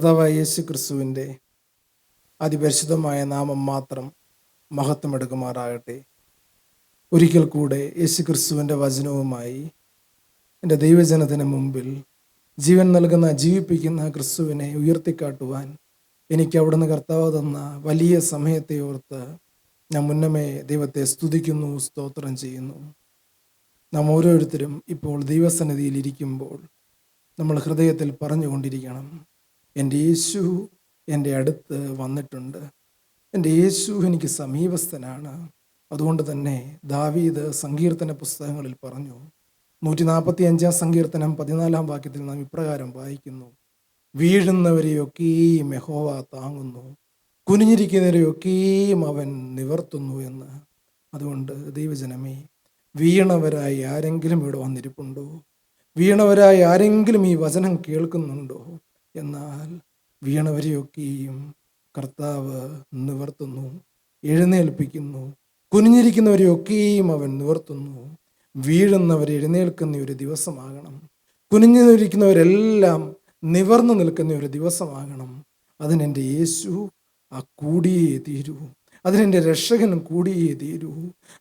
കർത്താവായ യേശു ക്രിസ്തുവിന്റെ അതിപരിശുദ്ധമായ നാമം മാത്രം മഹത്വമെടുക്കുമാറാകട്ടെ. ഒരിക്കൽ കൂടെ യേശു ക്രിസ്തുവിന്റെ വചനവുമായി എന്റെ ദൈവജനത്തിന് മുമ്പിൽ ജീവൻ നൽകുന്ന ജീവിപ്പിക്കുന്ന ക്രിസ്തുവിനെ ഉയർത്തിക്കാട്ടുവാൻ എനിക്ക് അവിടുന്ന് കർത്താവ് തന്ന വലിയ സമയത്തെ ഓർത്ത് ഞാൻ മുന്നമേ ദൈവത്തെ സ്തുതിക്കുന്നു സ്തോത്രം ചെയ്യുന്നു. നാം ഓരോരുത്തരും ഇപ്പോൾ ദൈവസന്നിധിയിൽ ഇരിക്കുമ്പോൾ നമ്മൾ ഹൃദയത്തിൽ പറഞ്ഞുകൊണ്ടിരിക്കണം. എന്റെ യേശു എന്റെ അടുത്ത് വന്നിട്ടുണ്ട്. എന്റെ യേശു എനിക്ക് സമീപസ്ഥനാണ്. അതുകൊണ്ട് തന്നെ ദാവീദ് സങ്കീർത്തന പുസ്തകങ്ങളിൽ പറഞ്ഞു നൂറ്റി നാൽപ്പത്തി അഞ്ചാം സങ്കീർത്തനം പതിനാലാം വാക്യത്തിൽ നാം ഇപ്രകാരം വായിക്കുന്നു. വീഴുന്നവരെയൊക്കെയും യഹോവ താങ്ങുന്നു. കുനിഞ്ഞിരിക്കുന്നവരെയൊക്കെയും അവൻ നിവർത്തുന്നു എന്ന്. അതുകൊണ്ട് ദൈവജനമേ വീണവരായി ആരെങ്കിലും ഇവിടെ വന്നിരിപ്പുണ്ടോ? വീണവരായി ആരെങ്കിലും ഈ വചനം കേൾക്കുന്നുണ്ടോ? എന്നാൽ വീണവരെയൊക്കെയും കർത്താവ് നിവർത്തുന്നു എഴുന്നേൽപ്പിക്കുന്നു. കുനിഞ്ഞിരിക്കുന്നവരെയൊക്കെയും അവൻ നിവർത്തുന്നു. വീഴുന്നവർ എഴുന്നേൽക്കുന്ന ഒരു ദിവസമാകണം. കുനിഞ്ഞിരിക്കുന്നവരെല്ലാം നിവർന്നു നിൽക്കുന്ന ഒരു ദിവസമാകണം. അതിനെന്റെ യേശു ആ കൂടിയേ തീരൂ. അതിനെന്റെ രക്ഷകൻ കൂടിയേ തീരൂ.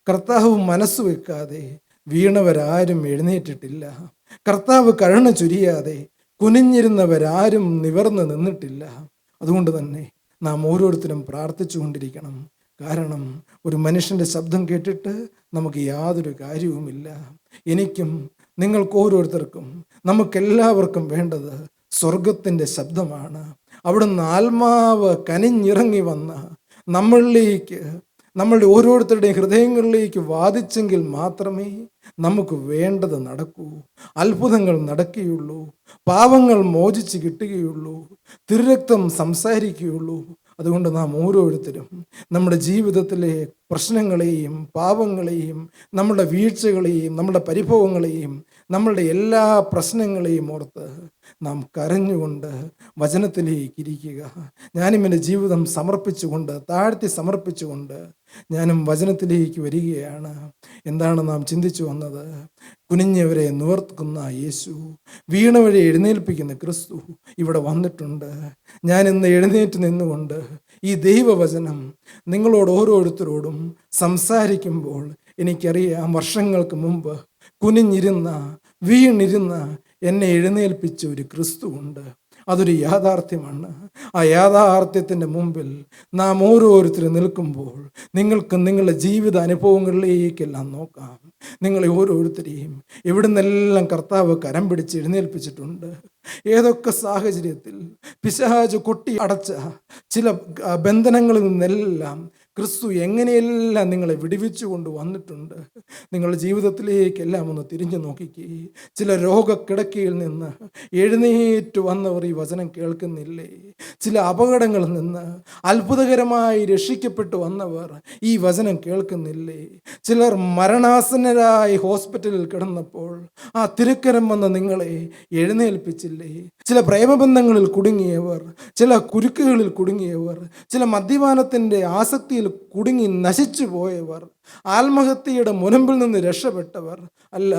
കർത്താവ് മനസ്സ് വെക്കാതെ വീണവരാരും എഴുന്നേറ്റിട്ടില്ല. കർത്താവ് കരുണ ചുരിയാതെ കുനിഞ്ഞിരുന്നവരാരും നിവർന്ന് നിന്നിട്ടില്ല. അതുകൊണ്ട് തന്നെ നാം ഓരോരുത്തരും പ്രാർത്ഥിച്ചുകൊണ്ടിരിക്കണം. കാരണം ഒരു മനുഷ്യന്റെ ശബ്ദം കേട്ടിട്ട് നമുക്ക് യാതൊരു കാര്യവുമില്ല. എനിക്കും നിങ്ങൾക്ക് ഓരോരുത്തർക്കും നമുക്കെല്ലാവർക്കും വേണ്ടത് സ്വർഗത്തിന്റെ ശബ്ദമാണ്. അവിടുന്ന് ആത്മാവ് കനിഞ്ഞിറങ്ങി വന്ന നമ്മളിലേക്ക് നമ്മളുടെ ഓരോരുത്തരുടെയും ഹൃദയങ്ങളിലേക്ക് വാദിച്ചെങ്കിൽ മാത്രമേ നമുക്ക് വേണ്ടത് നടക്കൂ. അത്ഭുതങ്ങൾ നടക്കുകയുള്ളൂ. പാവങ്ങൾ മോചിച്ച് കിട്ടുകയുള്ളൂ. തിരുരക്തം സംസാരിക്കുകയുള്ളൂ. അതുകൊണ്ട് നാം ഓരോരുത്തരും നമ്മുടെ ജീവിതത്തിലെ പ്രശ്നങ്ങളെയും പാപങ്ങളെയും നമ്മുടെ വീഴ്ചകളെയും നമ്മുടെ പരിഭവങ്ങളെയും നമ്മളുടെ എല്ലാ പ്രശ്നങ്ങളെയും ഓർത്ത് നാം കരഞ്ഞുകൊണ്ട് വചനത്തിലേക്ക് ഇരിക്കുക. ഞാനും എന്റെ ജീവിതം സമർപ്പിച്ചുകൊണ്ട് താഴ്ത്തി സമർപ്പിച്ചുകൊണ്ട് ഞാനും വചനത്തിലേക്ക് വരികയാണ്. എന്താണ് നാം ചിന്തിച്ചു വന്നത്? കുനിഞ്ഞവരെ നിവർത്തുന്ന യേശു വീണവരെ എഴുന്നേൽപ്പിക്കുന്ന ക്രിസ്തു ഇവിടെ വന്നിട്ടുണ്ട്. ഞാൻ ഇന്ന് എഴുന്നേറ്റ് നിന്നുകൊണ്ട് ഈ ദൈവവചനം നിങ്ങളോട് ഓരോരുത്തരോടും സംസാരിക്കുമ്പോൾ എനിക്കറിയാം വർഷങ്ങൾക്ക് മുമ്പ് കുനിഞ്ഞിരുന്ന വീണിരുന്ന എന്നെ എഴുന്നേൽപ്പിച്ച ഒരു ക്രിസ്തു ഉണ്ട്. അതൊരു യാഥാർത്ഥ്യമാണ്. ആ യാഥാർത്ഥ്യത്തിന്റെ മുമ്പിൽ നാം ഓരോരുത്തരും നിൽക്കുമ്പോൾ നിങ്ങൾക്ക് നിങ്ങളുടെ ജീവിത അനുഭവങ്ങളിലേക്കെല്ലാം നോക്കാം. നിങ്ങളെ ഓരോരുത്തരെയും എവിടുന്നെല്ലാം കർത്താവ് കരം പിടിച്ച് എഴുന്നേൽപ്പിച്ചിട്ടുണ്ട്. ഏതൊക്കെ സാഹചര്യത്തിൽ പിശാജ് കൊട്ടി അടച്ച ചില ബന്ധനങ്ങളിൽ നിന്നെല്ലാം ക്രിസ്തു എങ്ങനെയെല്ലാം നിങ്ങളെ വിടുവിച്ചു കൊണ്ട് വന്നിട്ടുണ്ട്? നിങ്ങളുടെ ജീവിതത്തിലേക്കെല്ലാം ഒന്ന് തിരിഞ്ഞു നോക്കിക്കേ. ചില രോഗക്കിടക്കയിൽ നിന്ന് എഴുന്നേറ്റ് വന്നവർ ഈ വചനം കേൾക്കുന്നില്ലേ? ചില അപകടങ്ങളിൽ നിന്ന് അത്ഭുതകരമായി രക്ഷിക്കപ്പെട്ടു വന്നവർ ഈ വചനം കേൾക്കുന്നില്ലേ? ചിലർ മരണാസന്നരായി ഹോസ്പിറ്റലിൽ കിടന്നപ്പോൾ ആ തിരുക്കരം വന്ന് നിങ്ങളെ എഴുന്നേൽപ്പിച്ചില്ലേ? ചില പ്രേമബന്ധങ്ങളിൽ കുടുങ്ങിയവർ ചില കുരുക്കുകളിൽ കുടുങ്ങിയവർ ചില മദ്യപാനത്തിന്റെ ആസക്തിയിൽ കുടുങ്ങി നശിച്ചു പോയവർ ആത്മഹത്യയുടെ മുനമ്പിൽ നിന്ന് രക്ഷപ്പെട്ടവർ. അല്ല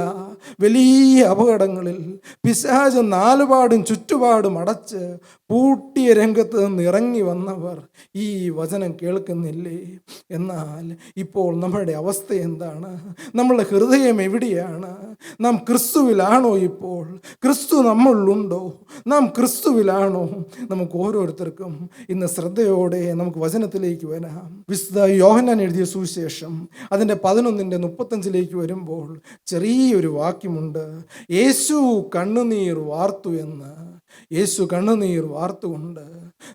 വലിയ അപകടങ്ങളിൽ പിശാജ് നാലുപാടും ചുറ്റുപാടും അടച്ച് പൂട്ടിയ രംഗത്ത് നിന്ന് ഇറങ്ങി വന്നവർ ഈ വചനം കേൾക്കുന്നില്ലേ? എന്നാൽ ഇപ്പോൾ നമ്മുടെ അവസ്ഥ എന്താണ്? നമ്മളുടെ ഹൃദയം എവിടെയാണ്? നാം ക്രിസ്തുവിലാണോ ഇപ്പോൾ? ക്രിസ്തു നമ്മളിലുണ്ടോ? നാം ക്രിസ്തുവിലാണോ? നമുക്ക് ഓരോരുത്തർക്കും ഇന്ന് ശ്രദ്ധയോടെ നമുക്ക് വചനത്തിലേക്ക് വരാം. വിശുദ്ധ യോഹന്നാൻ എഴുതിയ സുവിശേഷം അതിന്റെ പതിനൊന്നിന്റെ മുപ്പത്തഞ്ചിലേക്ക് വരുമ്പോൾ ചെറിയൊരു വാക്യമുണ്ട്. യേശു കണ്ണുനീർ വാർത്തു എന്ന് യേശു കണ്ണുനീർ വാർത്തുകൊണ്ട്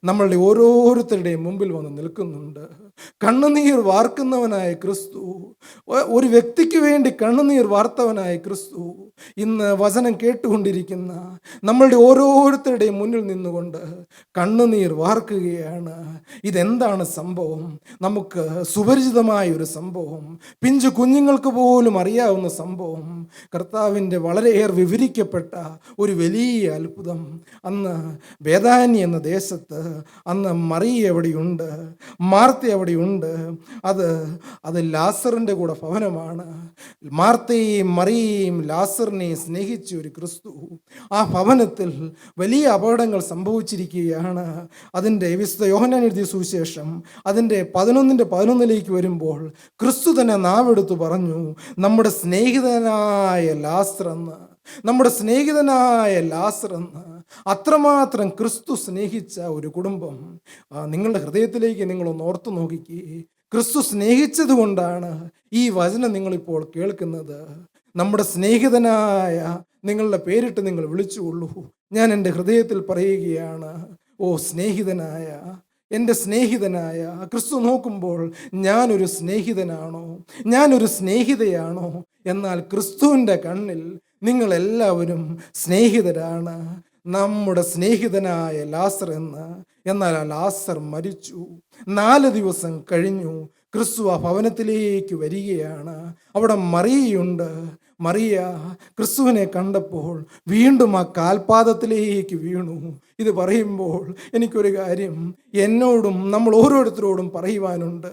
നമ്മളുടെ ഓരോരുത്തരുടെയും മുമ്പിൽ വന്ന് നിൽക്കുന്നുണ്ട്. കണ്ണുനീർ വാർക്കുന്നവനായ ക്രിസ്തു ഒരു വ്യക്തിക്ക് വേണ്ടി കണ്ണുനീർ വാർത്തവനായ ക്രിസ്തു ഇന്ന് വചനം കേട്ടുകൊണ്ടിരിക്കുന്ന നമ്മളുടെ ഓരോരുത്തരുടെയും മുന്നിൽ നിന്നുകൊണ്ട് കണ്ണുനീർ വാർക്കുകയാണ്. ഇതെന്താണ് സംഭവം? നമുക്ക് സുപരിചിതമായ ഒരു സംഭവം പിഞ്ചു കുഞ്ഞുങ്ങൾക്ക് പോലും അറിയാവുന്ന സംഭവം. കർത്താവിന്റെ വളരെയേറെ വിവരിക്കപ്പെട്ട ഒരു വലിയ അത്ഭുതം. അന്ന് വേദാനി എന്ന ദേശത്ത് അന്ന് മറിയ എവിടെയുണ്ട്? മാർത്ത എവിടെയുണ്ട്? അത് അത് ലാസറിന്റെ കൂടെ ഭവനമാണ്. മാർത്തയെയും മറിയയും ലാസറിനെയും സ്നേഹിച്ച ഒരു ക്രിസ്തു ആ ഭവനത്തിൽ വലിയ അപകടങ്ങൾ സംഭവിച്ചിരിക്കുകയാണ്. അതിന്റെ വിശുദ്ധ യോഹനാൻ എഴുതിയ സുവിശേഷം അതിന്റെ പതിനൊന്നിന്റെ പതിനൊന്നിലേക്ക് വരുമ്പോൾ ക്രിസ്തു തന്നെ നാവെടുത്ത് പറഞ്ഞു നമ്മുടെ സ്നേഹിതനായ ലാസർ നമ്മുടെ സ്നേഹിതനായ ലാസർ എന്ന്. അത്രമാത്രം ക്രിസ്തു സ്നേഹിച്ച ഒരു കുടുംബം നിങ്ങളുടെ ഹൃദയത്തിലേക്ക് നിങ്ങൾ ഒന്ന് ഓർത്തു നോക്കിക്കേ. ക്രിസ്തു സ്നേഹിച്ചത് കൊണ്ടാണ് ഈ വചനം നിങ്ങളിപ്പോൾ കേൾക്കുന്നത്. നമ്മുടെ സ്നേഹിതനായ നിങ്ങളുടെ പേരിട്ട് നിങ്ങൾ വിളിച്ചുകൊള്ളൂ. ഞാൻ എന്റെ ഹൃദയത്തിൽ പറയുകയാണ് ഓ സ്നേഹിതനായ എന്റെ സ്നേഹിതനായ ക്രിസ്തു നോക്കുമ്പോൾ ഞാനൊരു സ്നേഹിതനാണോ? ഞാനൊരു സ്നേഹിതയാണോ? എന്നാൽ ക്രിസ്തുവിന്റെ കണ്ണിൽ നിങ്ങളെല്ലാവരും സ്നേഹിതരാണ്. നമ്മുടെ സ്നേഹിതനായ ലാസർ എന്ന്. എന്നാൽ ആ ലാസർ മരിച്ചു. നാല് ദിവസം കഴിഞ്ഞു. ക്രിസ്തു ആ ഭവനത്തിലേക്ക് വരികയാണ്. അവിടെ മറിയുണ്ട് മറിയ ക്രിസ്തുവിനെ കണ്ടപ്പോൾ വീണ്ടും ആ കാൽപാദത്തിലേക്ക് വീണു. ഇത് പറയുമ്പോൾ എനിക്കൊരു കാര്യം എന്നോടും നമ്മൾ ഓരോരുത്തരോടും പറയുവാനുണ്ട്.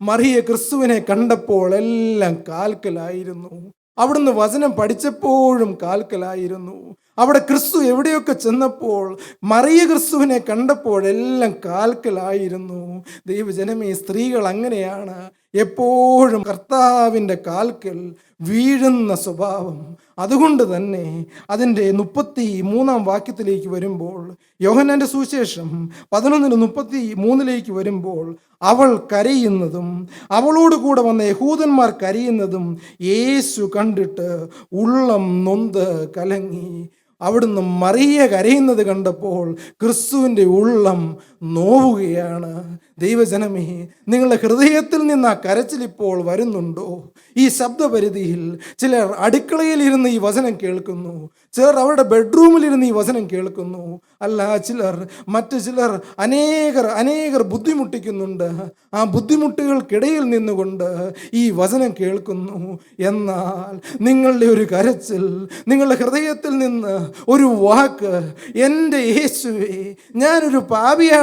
മറിയ ക്രിസ്തുവിനെ കണ്ടപ്പോൾ എല്ലാം കാൽക്കലായിരുന്നു. അവിടുന്ന് വചനം പഠിച്ചപ്പോഴും കാൽക്കലായിരുന്നു. അവിടെ ക്രിസ്തു എവിടെയൊക്കെ ചെന്നപ്പോൾ മറിയ ക്രിസ്തുവിനെ കണ്ടപ്പോഴെല്ലാം കാൽക്കലായിരുന്നു. ദൈവജനമേ സ്ത്രീകൾ അങ്ങനെയാണ്. എപ്പോഴും കർത്താവിന്റെ കാൽക്കൽ വീഴുന്ന സ്വഭാവം. അതുകൊണ്ട് തന്നെ അതിന്റെ മുപ്പത്തി മൂന്നാം വാക്യത്തിലേക്ക് വരുമ്പോൾ യോഹനന്റെ സുവിശേഷം പതിനൊന്നിന് മുപ്പത്തി മൂന്നിലേക്ക് വരുമ്പോൾ അവൾ കരയുന്നതും അവളോട് കൂടെ വന്ന യഹൂദന്മാർ കരയുന്നതും യേശു കണ്ടിട്ട് ഉള്ളം നൊന്ത് കലങ്ങി. അവിടുന്ന് മറിയ കരയുന്നത് കണ്ടപ്പോൾ ക്രിസ്തുവിന്റെ ഉള്ളം നോവുകയാണ്. ദൈവജനമേ നിങ്ങളുടെ ഹൃദയത്തിൽ നിന്ന് ആ കരച്ചിൽ ഇപ്പോൾ വരുന്നുണ്ടോ? ഈ ശബ്ദപരിധിയിൽ ചിലർ അടുക്കളയിൽ ഇരുന്ന് ഈ വചനം കേൾക്കുന്നു. ചിലർ അവരുടെ ബെഡ്റൂമിലിരുന്ന് ഈ വചനം കേൾക്കുന്നു. അല്ല ചിലർ മറ്റു ചിലർ അനേകർ അനേകർ ബുദ്ധിമുട്ടിക്കുന്നുണ്ട്. ആ ബുദ്ധിമുട്ടുകൾക്കിടയിൽ നിന്നുകൊണ്ട് ഈ വചനം കേൾക്കുന്നു. എന്നാൽ നിങ്ങളുടെ ഒരു കരച്ചിൽ നിങ്ങളുടെ ഹൃദയത്തിൽ നിന്ന് ഒരു വാക്ക് എന്റെ യേശുവേ ഞാനൊരു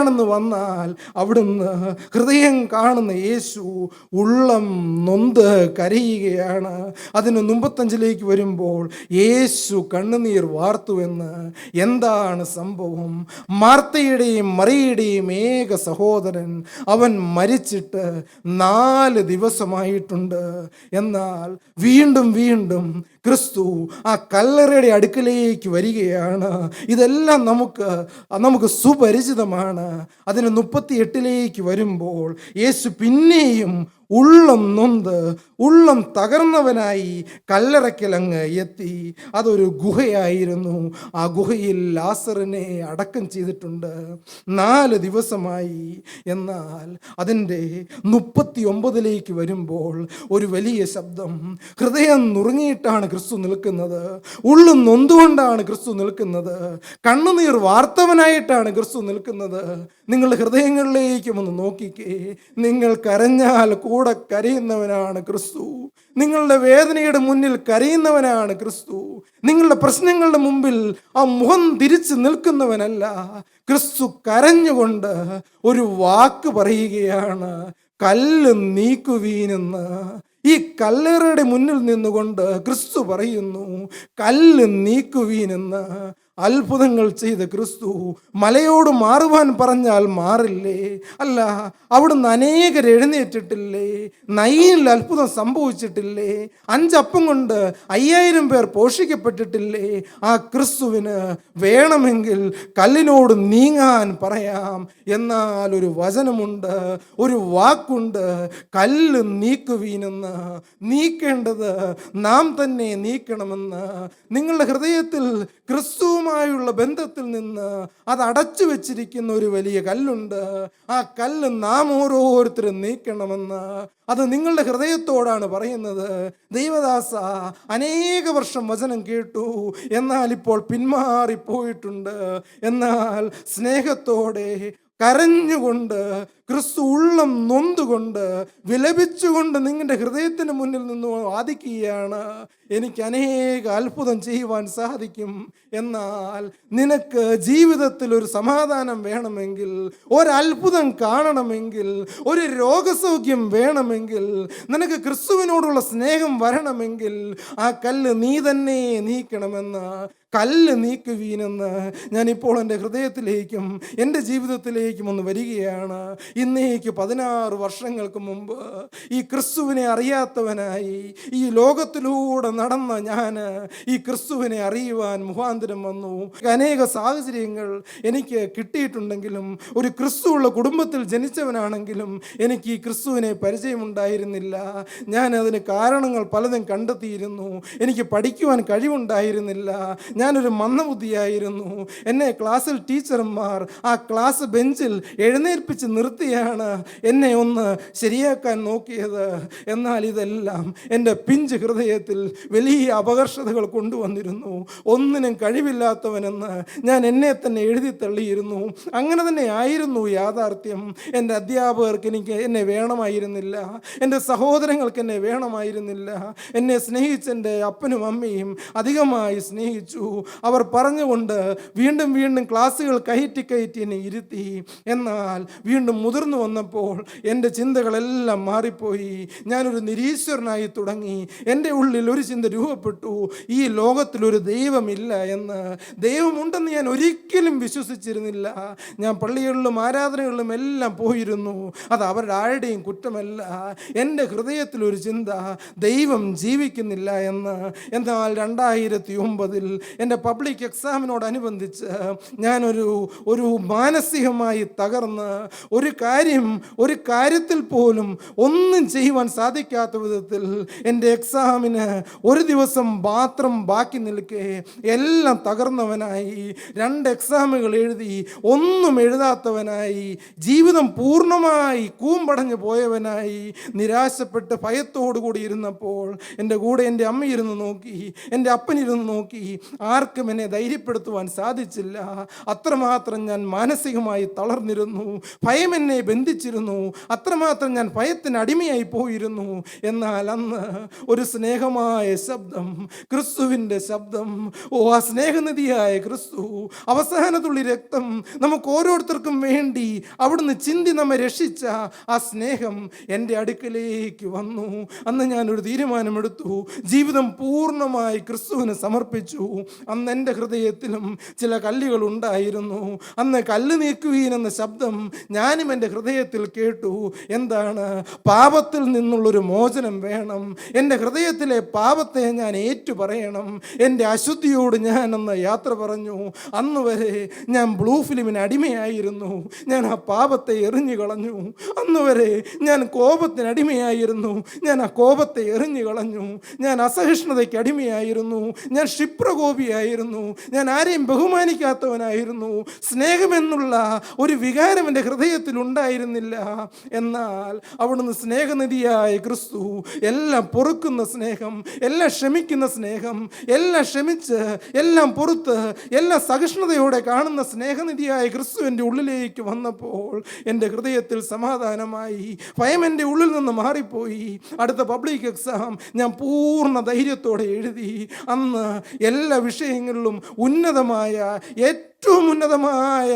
പാപിയാണെന്ന് വന്നാൽ അവിടുന്ന് ഹൃദയം കാണുന്ന യേശു ഉള്ളം നൊന്ത് കരയുകയാണ്. അതിന് മുമ്പത്തഞ്ചിലേക്ക് വരുമ്പോൾ യേശു കണ്ണുനീർ വാർത്തുവെന്ന് എന്താണ് സംഭവം? മാർത്തയുടെയും മറിയുടെയും ഏക സഹോദരൻ അവൻ മരിച്ചിട്ട് നാല് ദിവസമായിട്ടുണ്ട്. എന്നാൽ വീണ്ടും വീണ്ടും ക്രിസ്തു ആ കല്ലറയുടെ അടുക്കലേക്ക് വരികയാണ്. ഇതെല്ലാം നമുക്ക് നമുക്ക് സുപരിചിതമാണ്. അതിന് മുപ്പത്തി എട്ടിലേക്ക് വരുമ്പോൾ യേശു പിന്നെയും ഉള്ളം നൊന്ത് ഉള്ളം തകർന്നവനായി കല്ലറയ്ക്കൽ അങ്ങ് എത്തി. അതൊരു ഗുഹയായിരുന്നു. ആ ഗുഹയിൽ ലാസറിനെ അടക്കം ചെയ്തിട്ടുണ്ട്. നാല് ദിവസമായി. എന്നാൽ അതിന്റെ മുപ്പത്തി ഒമ്പതിലേക്ക് വരുമ്പോൾ ഒരു വലിയ ശബ്ദം ഹൃദയം നുറുങ്ങിയിട്ടാണ് ക്രിസ്തു നിൽക്കുന്നത്. ഉള്ളും നൊന്തുകൊണ്ടാണ് ക്രിസ്തു നിൽക്കുന്നത്. കണ്ണുനീർ വാർത്തവനായിട്ടാണ് ക്രിസ്തു നിൽക്കുന്നത്. നിങ്ങളുടെ ഹൃദയങ്ങളിലേക്കും ഒന്ന് നോക്കിക്കേ. നിങ്ങൾ കരഞ്ഞാൽ കരയുന്നവനാണ് ക്രിസ്തു. നിങ്ങളുടെ വേദനയുടെ മുന്നിൽ കരയുന്നവനാണ് ക്രിസ്തു. നിങ്ങളുടെ പ്രശ്നങ്ങളുടെ മുമ്പിൽ ആ മുഖം തിരിച്ചു നിൽക്കുന്നവനല്ല. ക്രിസ്തു കരഞ്ഞുകൊണ്ട് ഒരു വാക്ക് പറയുകയാണ് കല്ല് നീക്കുവീനെന്ന്. ഈ കല്ലറയുടെ മുന്നിൽ നിന്നുകൊണ്ട് ക്രിസ്തു പറയുന്നു കല്ല് നീക്കുവീനെന്ന്. അത്ഭുതങ്ങൾ ചെയ്ത ക്രിസ്തു മലയോട് മാറുവാൻ പറഞ്ഞാൽ മാറില്ലേ? അല്ല അവിടുന്ന് അനേകർ എഴുന്നേറ്റിട്ടില്ലേ? നൈനിൽ അത്ഭുതം സംഭവിച്ചിട്ടില്ലേ? അഞ്ചപ്പം കൊണ്ട് അയ്യായിരം പേർ പോഷിക്കപ്പെട്ടിട്ടില്ലേ? ആ ക്രിസ്തുവിന് വേണമെങ്കിൽ കല്ലിനോട് നീങ്ങാൻ പറയാം. എന്നാൽ ഒരു വചനമുണ്ട് ഒരു വാക്കുണ്ട്. കല്ല് നീക്കുവീനെന്ന്. നീക്കേണ്ടത് നാം തന്നെ നീക്കണമെന്ന്. നിങ്ങളുടെ ഹൃദയത്തിൽ ക്രിസ്തുവുമായുള്ള ബന്ധത്തിൽ നിന്ന് അത് അടച്ചു വെച്ചിരിക്കുന്ന ഒരു വലിയ കല്ലുണ്ട്. ആ കല്ല് നാം ഓരോരുത്തരും നീക്കണമെന്ന് അത് നിങ്ങളുടെ ഹൃദയത്തോടാണ് പറയുന്നത്. ദൈവദാസ അനേക വർഷം വചനം കേട്ടു. എന്നാൽ ഇപ്പോൾ പിന്മാറിപ്പോയിട്ടുണ്ട്. എന്നാൽ സ്നേഹത്തോടെ കരഞ്ഞുകൊണ്ട് ക്രിസ്തു ഉള്ളം നൊന്തുകൊണ്ട് വിലപിച്ചുകൊണ്ട് നിങ്ങളുടെ ഹൃദയത്തിന് മുന്നിൽ നിന്ന് വാദിക്കുകയാണ്. എനിക്ക് അനേക അത്ഭുതം ചെയ്യുവാൻ സാധിക്കും. എന്നാൽ നിനക്ക് ജീവിതത്തിൽ ഒരു സമാധാനം വേണമെങ്കിൽ ഒരത്ഭുതം കാണണമെങ്കിൽ ഒരു രോഗസൗഖ്യം വേണമെങ്കിൽ നിനക്ക് ക്രിസ്തുവിനോടുള്ള സ്നേഹം വരണമെങ്കിൽ ആ കല്ല് നീ തന്നെ നീക്കണമെന്ന് കല്ല് നീക്കുവീനെന്ന് ഞാനിപ്പോൾ എന്റെ ഹൃദയത്തിലേക്കും എന്റെ ജീവിതത്തിലേക്കും ഒന്ന് വരികയാണ്. ഇന്നേക്ക് പതിനാറ് വർഷങ്ങൾക്ക് മുമ്പ് ഈ ക്രിസ്തുവിനെ അറിയാത്തവനായി ഈ ലോകത്തിലൂടെ നടന്ന ഞാൻ ഈ ക്രിസ്തുവിനെ അറിയുവാൻ മുഖാന്തരം വന്നു. അനേക സാഹചര്യങ്ങൾ എനിക്ക് കിട്ടിയിട്ടുണ്ടെങ്കിലും ഒരു ക്രിസ്തുവുള്ള കുടുംബത്തിൽ ജനിച്ചവനാണെങ്കിലും എനിക്ക് ഈ ക്രിസ്തുവിനെ പരിചയമുണ്ടായിരുന്നില്ല. ഞാൻ അതിന് കാരണങ്ങൾ പലതും കണ്ടെത്തിയിരുന്നു. എനിക്ക് പഠിക്കുവാൻ കഴിവുണ്ടായിരുന്നില്ല. ഞാനൊരു മന്ദബുദ്ധിയായിരുന്നു. എന്നെ ക്ലാസ്സിൽ ടീച്ചർമാർ ആ ക്ലാസ് ബെഞ്ചിൽ എഴുന്നേൽപ്പിച്ച് നിർത്തിയാണ് എന്നെ ഒന്ന് ശരിയാക്കാൻ നോക്കിയത്. എന്നാൽ ഇതെല്ലാം എന്റെ പിഞ്ച് ഹൃദയത്തിൽ വലിയ അപകർഷതകൾ കൊണ്ടുവന്നിരുന്നു. ഒന്നിനും കഴിവില്ലാത്തവനെന്ന് ഞാൻ എന്നെ തന്നെ എഴുതി തള്ളിയിരുന്നു. അങ്ങനെ തന്നെ ആയിരുന്നു യാഥാർത്ഥ്യം. എന്റെ അധ്യാപകർക്ക് എനിക്ക് എന്നെ വേണമായിരുന്നില്ല. എന്റെ സഹോദരങ്ങൾക്ക് എന്നെ വേണമായിരുന്നില്ല. എന്നെ സ്നേഹിച്ച എന്റെ അപ്പനും അമ്മയും അധികമായി സ്നേഹിച്ചു. അവർ പറഞ്ഞുകൊണ്ട് വീണ്ടും വീണ്ടും ക്ലാസ്സുകൾ കയറ്റി കയറ്റി എന്നെ ഇരുത്തി. എന്നാൽ വീണ്ടും മുതിർന്നു വന്നപ്പോൾ എന്റെ ചിന്തകളെല്ലാം മാറിപ്പോയി. ഞാനൊരു നിരീശ്വരനായി തുടങ്ങി. എന്റെ ഉള്ളിൽ ഒരു ചിന്ത രൂപപ്പെട്ടു. ഈ ലോകത്തിലൊരു ദൈവമില്ല എന്ന്. ദൈവമുണ്ടെന്ന് ഞാൻ ഒരിക്കലും വിശ്വസിച്ചിരുന്നില്ല. ഞാൻ പള്ളികളിലും ആരാധനകളിലും എല്ലാം പോയിരുന്നു. അത് അവരുടെ ആരുടെയും കുറ്റമല്ല. എന്റെ ഹൃദയത്തിലൊരു ചിന്ത ദൈവം ജീവിക്കുന്നില്ല എന്ന്. എന്നാൽ രണ്ടായിരത്തി ഒമ്പതിൽ എന്റെ പബ്ലിക് എക്സാമിനോടനുബന്ധിച്ച് ഞാനൊരു ഒരു മാനസികമായി തകർന്ന് ഒരു കാര്യം ഒരു കാര്യത്തിൽ പോലും ഒന്നും ചെയ്യുവാൻ സാധിക്കാത്ത വിധത്തിൽ എന്റെ എക്സാമിന് ഒരു ദിവസം മാത്രം ബാക്കി നിൽക്കെ എല്ലാം തകർന്നവനായി രണ്ട് എക്സാമുകൾ എഴുതി ഒന്നും എഴുതാത്തവനായി ജീവിതം പൂർണമായി കൂമ്പടഞ്ഞു പോയവനായി നിരാശപ്പെട്ട് ഭയത്തോടു കൂടി ഇരുന്നപ്പോൾ എന്റെ കൂടെ എന്റെ അമ്മ ഇരുന്ന് നോക്കി എന്റെ അപ്പനിരുന്ന് നോക്കി ആർക്കും എന്നെ ധൈര്യപ്പെടുത്തുവാൻ സാധിച്ചില്ല. അത്രമാത്രം ഞാൻ മാനസികമായി തളർന്നിരുന്നു. ഭയം എന്നെ ബന്ധിച്ചിരുന്നു. അത്രമാത്രം ഞാൻ ഭയത്തിന് അടിമയായി പോയിരുന്നു. എന്നാൽ അന്ന് ഒരു സ്നേഹമായ ശബ്ദം ക്രിസ്തുവിന്റെ ശബ്ദം ഓ ആ സ്നേഹനിധിയായ ക്രിസ്തു അവസാനത്തുള്ളി രക്തം നമുക്ക് ഓരോരുത്തർക്കും വേണ്ടി അവിടുന്ന് ചിന്തി നമ്മെ രക്ഷിച്ച ആ സ്നേഹം എന്റെ അടുക്കലേക്ക് വന്നു. അന്ന് ഞാനൊരു തീരുമാനമെടുത്തു. ജീവിതം പൂർണമായി ക്രിസ്തുവിന് സമർപ്പിച്ചു. അന്ന് എന്റെ ഹൃദയത്തിലും ചില കല്ലുകൾ ഉണ്ടായിരുന്നു. അന്ന് കല്ല് നീക്കുവീൻ എന്ന ശബ്ദം ഞാനും എന്റെ ഹൃദയത്തിൽ കേട്ടു. എന്താണ്? പാപത്തിൽ നിന്നുള്ളൊരു മോചനം വേണം. എന്റെ ഹൃദയത്തിലെ പാപത്തെ ഞാൻ ഏറ്റു പറയണം. എന്റെ അശുദ്ധിയോട് ഞാൻ അന്ന് യാത്ര പറഞ്ഞു. അന്ന് വരെ ഞാൻ ബ്ലൂ ഫിലിമിന് അടിമയായിരുന്നു. ഞാൻ ആ പാപത്തെ എറിഞ്ഞു കളഞ്ഞു. അന്ന് വരെ ഞാൻ കോപത്തിന് അടിമയായിരുന്നു. ഞാൻ ആ കോപത്തെ എറിഞ്ഞു കളഞ്ഞു. ഞാൻ അസഹിഷ്ണുതയ്ക്ക് അടിമയായിരുന്നു. ഞാൻ ക്ഷിപ്രകോപിയായിരുന്നു. ഞാൻ ആരെയും ബഹുമാനിക്കാത്തവനായിരുന്നു. സ്നേഹമെന്നുള്ള ഒരു വികാരം എന്റെ ഹൃദയത്തിൽ ഉണ്ടായിരുന്നില്ല എന്നാൽ അവിടുന്ന് സ്നേഹനിധിയായ ക്രിസ്തു എല്ലാം പൊറുക്കുന്ന സ്നേഹം എല്ലാം ക്ഷമിക്കുന്ന സ്നേഹം എല്ലാം ക്ഷമിച്ച് എല്ലാം പൊറുത്ത് എല്ലാം സഹിഷ്ണുതയോടെ കാണുന്ന സ്നേഹനിധിയായ ക്രിസ്തു എന്റെ ഉള്ളിലേക്ക് വന്നപ്പോൾ എന്റെ ഹൃദയത്തിൽ സമാധാനമായി ഭയം എന്റെ ഉള്ളിൽ നിന്ന് മാറിപ്പോയി. അടുത്ത പബ്ലിക് എക്സാം ഞാൻ പൂർണ ധൈര്യത്തോടെ എഴുതി. അന്ന് എല്ലാ വിഷയങ്ങളിലും ഉന്നതമായ ഏറ്റവും ഉന്നതമായ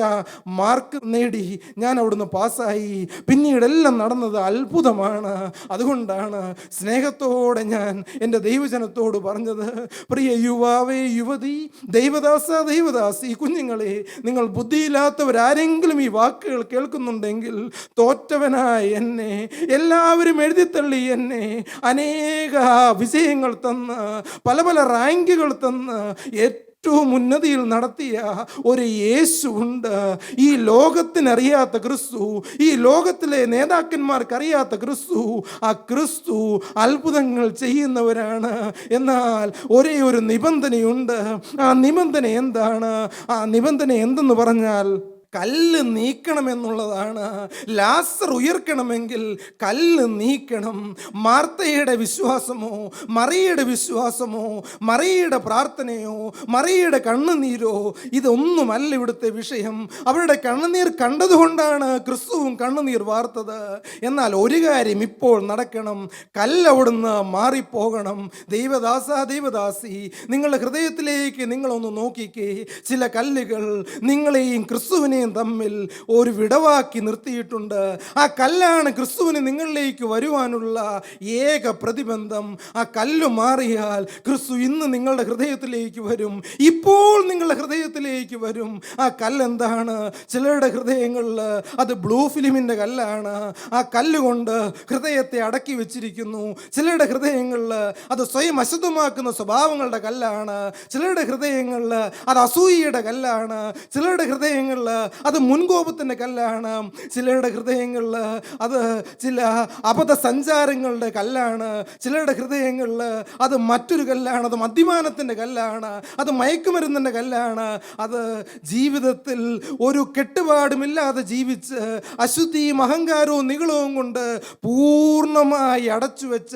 മാർക്ക് നേടി ഞാൻ അവിടുന്ന് പാസ്സായി. പിന്നീട് എല്ലാം നടന്നത് അത്ഭുതമാണ്. അതുകൊണ്ടാണ് സ്നേഹത്തോടെ ഞാൻ എന്റെ ദൈവജനത്തോട് പറഞ്ഞത് പ്രിയ യുവാവേ യുവതി ദൈവദാസ ദൈവദാസി കുഞ്ഞുങ്ങളെ നിങ്ങൾ ബുദ്ധിയില്ലാത്തവരാരെങ്കിലും ഈ വാക്കുകൾ കേൾക്കുന്നുണ്ടെങ്കിൽ തോറ്റവനായ എന്നെ എല്ലാവരും എഴുതിത്തള്ളി എന്നെ അനേക വിജയങ്ങൾ തന്ന് പല പല റാങ്കുകൾ തന്ന് ഏറ്റവും ഉന്നതിയിൽ നടത്തിയ ഒരു യേശു ഉണ്ട്. ഈ ലോകത്തിനറിയാത്ത ക്രിസ്തു ഈ ലോകത്തിലെ നേതാക്കന്മാർക്കറിയാത്ത ക്രിസ്തു ആ ക്രിസ്തു അത്ഭുതങ്ങൾ ചെയ്യുന്നവരാണ്. എന്നാൽ ഒരേ ഒരു നിബന്ധനയുണ്ട്. ആ നിബന്ധന എന്താണ്? ആ നിബന്ധന എന്തെന്ന് പറഞ്ഞാൽ കല്ല് നീക്കണമെന്നുള്ളതാണ്. ലാസർ ഉയർക്കണമെങ്കിൽ കല്ല് നീക്കണം. മാർത്തയുടെ വിശ്വാസമോ മറിയുടെ വിശ്വാസമോ മറിയുടെ പ്രാർത്ഥനയോ മറിയുടെ കണ്ണുനീരോ ഇതൊന്നുമല്ല ഇവിടുത്തെ വിഷയം. അവരുടെ കണ്ണുനീർ കണ്ടതുകൊണ്ടാണ് ക്രിസ്തുവും കണ്ണുനീർ വാർത്തത്. എന്നാൽ ഒരു കാര്യം ഇപ്പോൾ നടക്കണം. കല്ല് കല്ലവിടുന്ന് മാറിപ്പോകണം. ദൈവദാസ ദൈവദാസി നിങ്ങളുടെ ഹൃദയത്തിലേക്ക് നിങ്ങളൊന്ന് നോക്കിക്കേ. ചില കല്ലുകൾ നിങ്ങളെയും ക്രിസ്തുവിനെയും തമ്മിൽ ഒരു വിടവാക്കി നിർത്തിയിട്ടുണ്ട്. ആ കല്ലാണ് ക്രിസ്തുവിന് നിങ്ങളിലേക്ക് വരുവാനുള്ള ഏക പ്രതിബന്ധം. ആ കല്ല് മാറിയാൽ ക്രിസ്തു ഇന്ന് നിങ്ങളുടെ ഹൃദയത്തിലേക്ക് വരും. ഇപ്പോൾ നിങ്ങളുടെ ഹൃദയത്തിലേക്ക് വരും. ആ കല്ലെന്താണ്? ചിലരുടെ ഹൃദയങ്ങളിൽ അത് ബ്ലൂ ഫിലിമിന്റെ കല്ലാണ്. ആ കല്ലുകൊണ്ട് ഹൃദയത്തെ അടക്കി വെച്ചിരിക്കുന്നു. ചിലരുടെ ഹൃദയങ്ങളിൽ അത് സ്വയം അശുദ്ധമാക്കുന്ന സ്വഭാവങ്ങളുടെ കല്ലാണ്. ചിലരുടെ ഹൃദയങ്ങളിൽ അത് അസൂയയുടെ കല്ലാണ്. ചിലരുടെ ഹൃദയങ്ങളിൽ അത് മുൻകോപത്തിന്റെ കല്ലാണ് ചിലരുടെ ഹൃദയങ്ങളിൽ അത് ചില അബദ്ധ സഞ്ചാരങ്ങളുടെ കല്ലാണ് ചിലരുടെ ഹൃദയങ്ങളിൽ അത് മറ്റൊരു കല്ലാണ് അത് മദ്യപാനത്തിന്റെ കല്ലാണ് അത് മയക്കുമരുന്നിന്റെ കല്ലാണ്. അത് ജീവിതത്തിൽ ഒരു കെട്ടുപാടുമില്ലാതെ ജീവിച്ച് അശുദ്ധിയും അഹങ്കാരവും നികളവും കൊണ്ട് പൂർണമായി അടച്ചു വെച്ച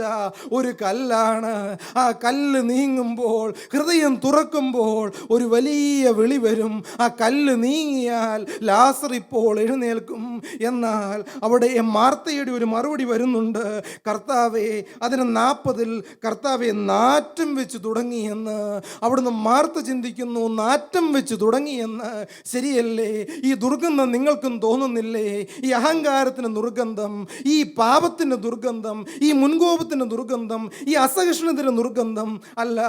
ഒരു കല്ലാണ്. ആ കല്ല് നീങ്ങുമ്പോൾ ഹൃദയം തുറക്കുമ്പോൾ ഒരു വലിയ വിളി വരും. ആ കല്ല് നീങ്ങിയാൽ ലാസർ ഇപ്പോൾ എഴുന്നേൽക്കും. എന്നാൽ അവിടെ മാർത്തയുടെ ഒരു മറുപടി വരുന്നുണ്ട്. കർത്താവെ അതിന് നാൽപ്പതിൽ കർത്താവെ നാറ്റം വെച്ച് തുടങ്ങിയെന്ന് അവിടുന്ന് മാർത്ത ചിന്തിക്കുന്നു നാറ്റം വെച്ച് തുടങ്ങിയെന്ന് ശരിയല്ലേ? ഈ ദുർഗന്ധം നിങ്ങൾക്കും തോന്നുന്നില്ലേ? ഈ അഹങ്കാരത്തിന് ദുർഗന്ധം ഈ പാപത്തിന് ദുർഗന്ധം ഈ മുൻകോപത്തിന് ദുർഗന്ധം ഈ അസഹിഷ്ണുതിന് ദുർഗന്ധം അല്ല.